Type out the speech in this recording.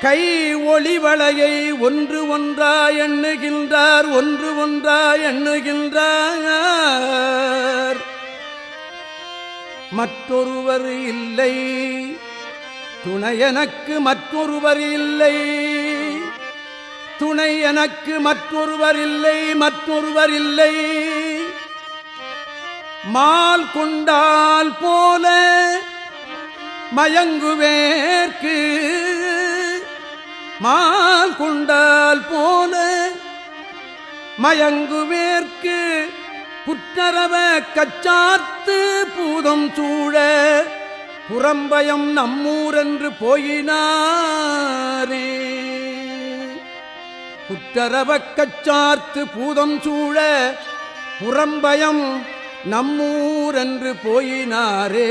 கை ஒளிவளையை ஒன்று ஒன்றா எண்ணுகின்றார் ஒன்று ஒன்றா எண்ணுகின்றார். மற்றொருவர் இல்லை துணை எனக்கு மற்றொருவர் இல்லை. துணை எனக்கு மற்றொருவர் இல்லை மற்றொருவர் இல்லை. மால் கொண்டால் போல மயங்குவேற்கு மால் கொண்டால் போல மயங்குவேற்கு குற்றரவ கச்சாத்து பூதம் சூழ புறம்பயம் நம்மூரென்று போயினாரே. குற்றரவக் கச்சார்த்து பூதம் சூழ புறம்பயம் நம்மூரென்று போயினாரே.